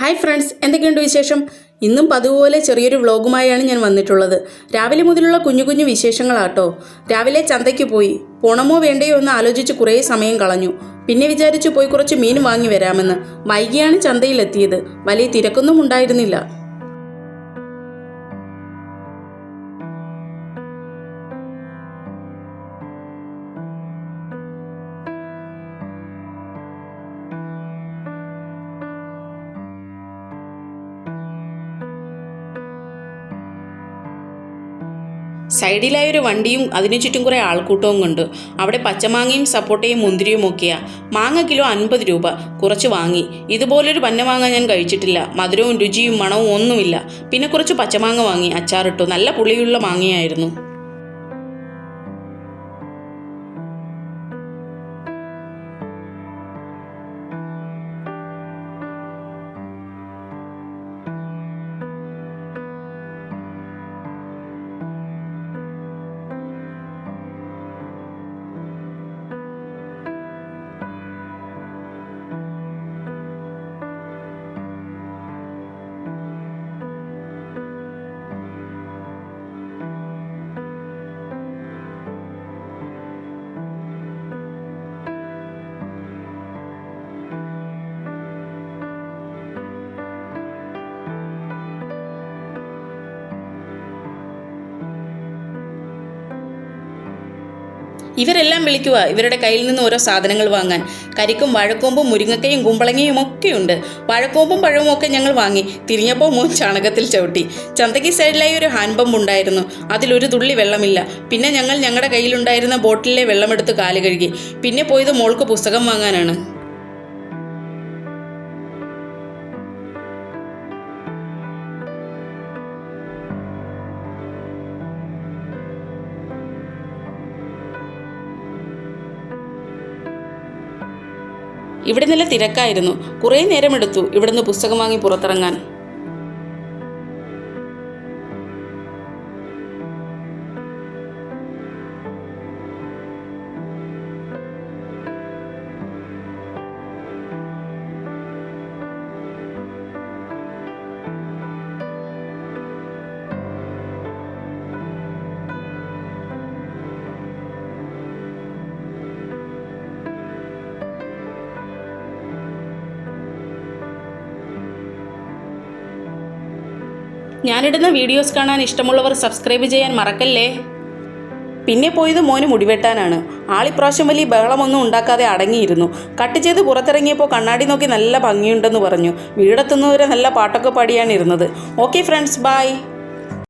Hi friends എന്തൊക്കെയുണ്ട് വിശേഷം? ഇന്നും പതുപോലെ ചെറിയൊരു വ്ളോഗുമായാണ് ഞാൻ വന്നിട്ടുള്ളത്. രാവിലെ മുതലുള്ള കുഞ്ഞു കുഞ്ഞു വിശേഷങ്ങളാട്ടോ. രാവിലെ ചന്തയ്ക്ക് പോയി. പോണമോ വേണ്ടയോ എന്ന് ആലോചിച്ച് കുറേ സമയം കളഞ്ഞു. പിന്നെ വിചാരിച്ചു പോയി കുറച്ച് മീൻ വാങ്ങി വരാമെന്ന്. വൈകിയാണ് ചന്തയിലെത്തിയത്. വലിയ തിരക്കൊന്നും ഉണ്ടായിരുന്നില്ല. സൈഡിലായ ഒരു വണ്ടിയും അതിനു ചുറ്റും കുറേ ആൾക്കൂട്ടവും കണ്ടു അവിടെ പച്ചമാങ്ങയും സപ്പോട്ടയും മുന്തിരിയും ഒക്കെയാ. മാങ്ങ കിലോ അൻപത് രൂപ. കുറച്ച് വാങ്ങി. ഇതുപോലൊരു പന്നമാങ്ങ ഞാൻ കഴിച്ചിട്ടില്ല. മധുരവും രുചിയും മണവും ഒന്നുമില്ല. പിന്നെ കുറച്ച് പച്ചമാങ്ങ വാങ്ങി. അച്ചാറിട്ടു. നല്ല പുളിയുള്ള മാങ്ങയായിരുന്നു. ഇവരെല്ലാം വിളിക്കുക. ഇവരുടെ കയ്യിൽ നിന്ന് ഓരോ സാധനങ്ങൾ വാങ്ങാൻ. കരിക്കും വാഴക്കോമ്പും മുരിങ്ങക്കയും കുമ്പളങ്ങയും ഒക്കെയുണ്ട്. വാഴക്കോമ്പും പഴവും ഒക്കെ ഞങ്ങൾ വാങ്ങി. തിരിഞ്ഞപ്പോൾ മോൻ ചാണകത്തിൽ ചവിട്ടി. ചന്തയ്ക്ക് സൈഡിലായി ഒരു ഹാൻഡ് പമ്പ് ഉണ്ടായിരുന്നു. അതിലൊരു തുള്ളി വെള്ളമില്ല. പിന്നെ ഞങ്ങൾ ഞങ്ങളുടെ കയ്യിലുണ്ടായിരുന്ന ബോട്ടിലെ വെള്ളമെടുത്ത് കാൽ കഴുകി. പിന്നെ പോയത് മോൾക്ക് പുസ്തകം വാങ്ങാനാണ്. ഇവിടെ നല്ല തിരക്കായിരുന്നു. കുറേ നേരമെടുത്തു ഇവിടുന്ന് പുസ്തകം വാങ്ങി പുറത്തിറങ്ങാൻ. ഞാനിടുന്ന വീഡിയോസ് കാണാൻ ഇഷ്ടമുള്ളവർ സബ്സ്ക്രൈബ് ചെയ്യാൻ മറക്കല്ലേ? പിന്നെ പോയത് മോന് മുടിവെട്ടാനാണ്. ആളിപ്രാവശ്യം വലിയ ബഹളമൊന്നും ഉണ്ടാക്കാതെ അടങ്ങിയിരുന്നു. കട്ട് ചെയ്ത് പുറത്തിറങ്ങിയപ്പോൾ കണ്ണാടി നോക്കി നല്ല ഭംഗിയുണ്ടെന്ന് പറഞ്ഞു. വീടെത്തുന്നവരെ നല്ല പാട്ടൊക്കെ പാടിയാണ് ഇരുന്നത്. Okay friends bye.